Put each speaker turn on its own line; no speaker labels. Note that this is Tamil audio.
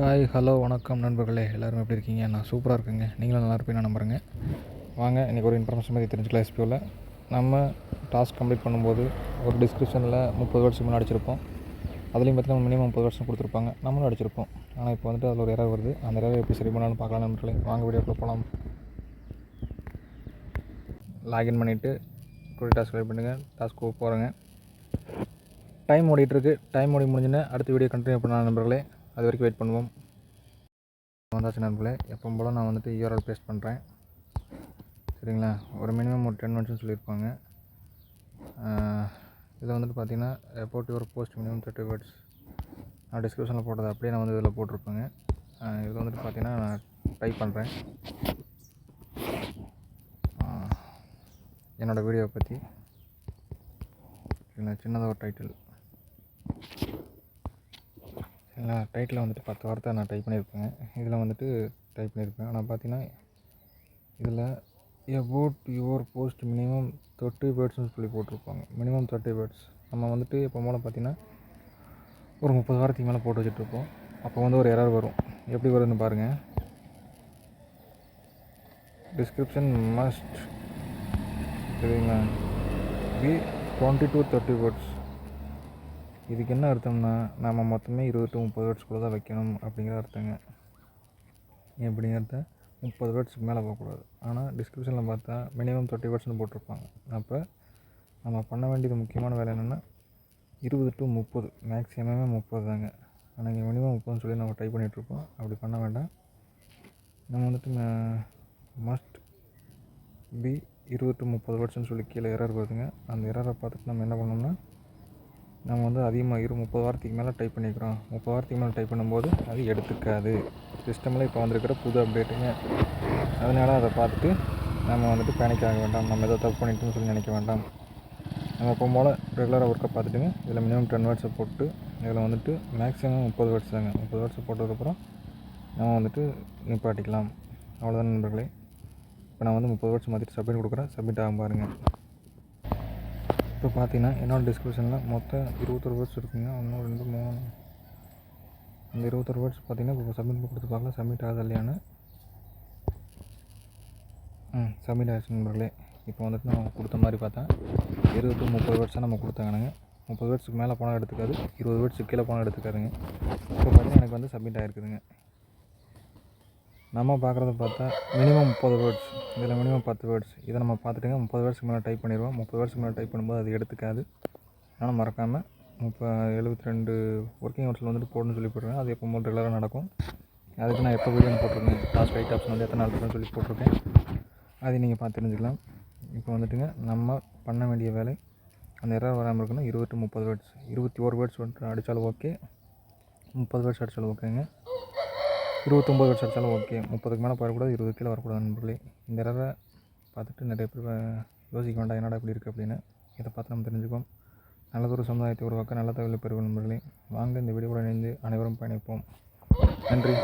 ஹாய் ஹலோ வணக்கம் நண்பர்களே. எல்லோரும் எப்படி இருக்கீங்க? நான் சூப்பராக இருக்கேங்க. நீங்களும் நல்லா இருப்பீங்க நம்புகிறேங்க வாங்க இன்றைக்கி ஒரு இன்ஃபர்மேஷன் பற்றி தெரிஞ்சுக்கலாம் எஸ்பியூவில் நம்ம டாஸ்க் கம்ப்ளீட் பண்ணும்போது ஒரு டிஸ்கிரிப்ஷனில் முப்பது வருஷம் முன்னாடி அடிச்சிருப்போம் அதுலேயும் பார்த்தீங்கன்னா மினிமம் முப்பது வருஷம் கொடுத்துருப்பாங்க. நம்மளும் அடிச்சிருப்போம். ஆனால் இப்போ வந்துட்டு அதில் ஒரு எரர் வருது. அந்த எரர் எப்படி சரி பண்ணாலும் பார்க்கலாம் நண்பர்களே. வாங்க வீடியோக்குள்ள போகலாம் லாகின் பண்ணிவிட்டு டுவெல் டாஸ்க் ரைட் பண்ணுங்கள் டாஸ்க்கு போகிறேங்க டைம் ஓடிட்டுருக்கு டைம் ஓடி முடிஞ்சுன்னு அடுத்த வீடியோ கண்டினியூ பண்ணலாம் நண்பர்களே. அது வரைக்கும் வெயிட் பண்ணுவோம். வந்தாச்சு நண்பர்களே எப்போ போல் நான் வந்துட்டு யூஆர்எல் பேஸ்ட் பண்ணுறேன் சரிங்களா? ஒரு மினிமம் ஒரு டென் மினிட்ஸ்னு சொல்லியிருப்பாங்க. இதில் வந்துட்டு பார்த்தீங்கன்னா போட்டு ஒரு போஸ்ட் மினிமம் தேர்ட்டி வேர்ட்ஸ் நான் டிஸ்கிரிப்ஷனில் போட்டது அப்படியே நான் வந்து இதில் போட்டிருப்பேங்க. இதில் வந்துட்டு பார்த்தீங்கன்னா நான் டைப் பண்ணுறேன் என்னோடய வீடியோவை பற்றி சரிங்களா? சின்னதாக ஒரு டைட்டில் நான் டைட்டில் வந்துட்டு பத்து வார்த்தை நான் டைப் பண்ணியிருப்பேன் இதில் வந்துட்டு டைப் பண்ணியிருப்பேன் ஆனால் பார்த்தீங்கன்னா இதில் about your post minimum thirty பேர்ட்ஸ்னு சொல்லி போட்டிருப்பாங்க. மினிமம் தேர்ட்டி பேர்ட்ஸ் நம்ம வந்துட்டு இப்போ மூலம் பார்த்தீங்கன்னா ஒரு முப்பது வாரத்துக்கு மேலே போட்டு வச்சுட்ருப்போம் அப்போ வந்து ஒரு எரர் வரும். எப்படி வருதுன்னு பாருங்கள் டிஸ்கிரிப்ஷன் மஸ்ட் சரிங்களா? Be twenty to thirty words இதுக்கு என்ன அர்த்தம்னா நம்ம மொத்தமே இருபது டு முப்பது வேர்ட்ஸ்குள்ளே தான் வைக்கணும் அப்படிங்கிற அர்த்தங்க. எப்படிங்கிறத முப்பது வேர்ட்ஸுக்கு மேலே போகக்கூடாது. ஆனால் டிஸ்கிரிப்ஷனில் பார்த்தா மினிமம் தேர்ட்டி வேர்ட்ஸ்னு போட்டிருப்பாங்க. அப்போ நம்ம பண்ண வேண்டியது முக்கியமான வேலை என்னென்னா இருபது டு முப்பது மேக்ஸிமமே முப்பது தாங்க. ஆனால் இங்கே மினிமம் முப்பதுன்னு சொல்லி நம்ம டைப் பண்ணிகிட்ருப்போம் அப்படி பண்ண வேண்டாம். நம்ம வந்துட்டு மஸ்ட் பி இருபது டு முப்பது வேர்ட்ஸ்னு சொல்லி கீழே எரர் வருதுங்க. அந்த எரரை பார்த்துட்டு நம்ம என்ன பண்ணோம்னா நம்ம வந்து அதிகமாக இரு முப்பது வாரத்துக்கு மேலே டைப் பண்ணிக்கிறோம். முப்பது வாரத்துக்கு மேலே டைப் பண்ணும்போது அது எடுத்துக்காது. சிஸ்டமில் இப்போ வந்திருக்கிற புது அப்டேட்டுங்க அதனால் அதை பார்த்துட்டு நம்ம வந்துட்டு பேனிக் ஆக வேண்டாம். நம்ம ஏதோ தப்பு பண்ணிட்டோம்னு சொல்லி நினைக்க வேண்டாம். நம்ம இப்போ போல் ரெகுலராக ஒர்க்கை பார்த்துட்டுங்க. இதில் மினிமம் டென் வேர்ட்ஸை போட்டு இதில் வந்துட்டு மேக்ஸிமம் முப்பது வேர்ட்ஸ் தாங்க. முப்பது வேர்ட்ஸ் போட்டதுக்கப்புறம் நம்ம வந்துட்டு நிப்பாட்டிக்கலாம். அவ்வளோதான் நண்பர்களே. இப்போ நான் வந்து முப்பது வேர்ட்ஸ் மாற்றிட்டு சப்மிட் கொடுக்குறேன். சப்மிட் ஆகும் பாருங்கள் இப்போ பார்த்தீங்கன்னா என்னோடய டிஸ்கிரிப்ஷனில் மொத்தம் இருபத்தொரு வேர்ட்ஸ் இருக்குங்க. ஒன்று ரெண்டு மூணு அந்த இருபத்தொரு வேர்ட்ஸ் பார்த்தீங்கன்னா இப்போ சப்மிட் கொடுத்து பார்க்கலாம் சப்மிட் ஆகுது இல்லையான்னு ம் சப்மிட் ஆகிடுச்சு நண்பர்களே. இப்போ வந்துட்டு நம்ம கொடுத்த மாதிரி பார்த்தா இருபது முப்பது வேர்ட்ஸாக நம்ம கொடுத்தாங்கனுங்க. முப்பது வேர்ட்ஸுக்கு மேலே போனால் எடுத்துக்காது. இருபது வேர்ட்ஸுக்கு கீழே போனால் எடுத்துக்காதுங்க. இப்போ பார்த்தீங்கன்னா எனக்கு வந்து சப்மிட் ஆகிருக்குதுங்க நம்ம பார்க்குறத பார்த்தா மினிமம் முப்பது வேர்ட்ஸ் இதில் மினிமம் பத்து வேர்ட்ஸ் இதை நம்ம பார்த்துட்டுங்க முப்பது வேர்ட்ஸ்க்கு மேலே டைப் பண்ணிடுவோம். முப்பது வேர்ட்ஸ்க்கு மேலே டைப் பண்ணும்போது அது எடுத்துக்காது. ஆனால் மறக்காமல் முப்ப எழுபத்தி ரெண்டு ஒர்க்கிங் ஹவர்ஸில் வந்துட்டு போடணும்னு சொல்லி போட்டுருக்கேன். அது எப்போ போல் ரெகுலராக நடக்கும். அதுக்கு நான் எப்போ வீடியோ போட்டிருக்கேன். லாஸ்ட் ரைட் ஆப்ஷன் வந்து எத்தனை நாள் சொல்லி போட்டிருக்கேன். அதை நீங்கள் பார்த்து தெரிஞ்சுக்கலாம். இப்போ வந்துட்டுங்க நம்ம பண்ண வேண்டிய வேலை அந்த எரர் வராமல் இருக்குன்னா இருபத்தி முப்பது வேர்ட்ஸ் இருபத்தி ஒரு வேர்ட்ஸ் வந்துட்டு அடித்தாலும் ஓகே முப்பது வேர்ட்ஸ் அடித்தாலும் ஓகேங்க இருபத்தொம்பது வருஷம் அடித்தாலும் ஓகே. முப்பதுக்கு மேலே போயிடக்கூடாது இருபது கீழே வரக்கூடாது நண்பர்களே. இந்த எரரை பார்த்துட்டு நிறைய பேர் யோசிக்க வேண்டாம் என்னடா இப்படி இருக்குது அப்படின்னு. இதை பார்த்து நம்ம தெரிஞ்சுக்குவோம். நல்லதொரு சமுதாயத்தை உருவாக்க நல்ல தகவலை பெறுவோம் நண்பர்களே. வாங்க இந்த வீடியோவோட இணைந்து அனைவரும் பயணிப்போம். நன்றி.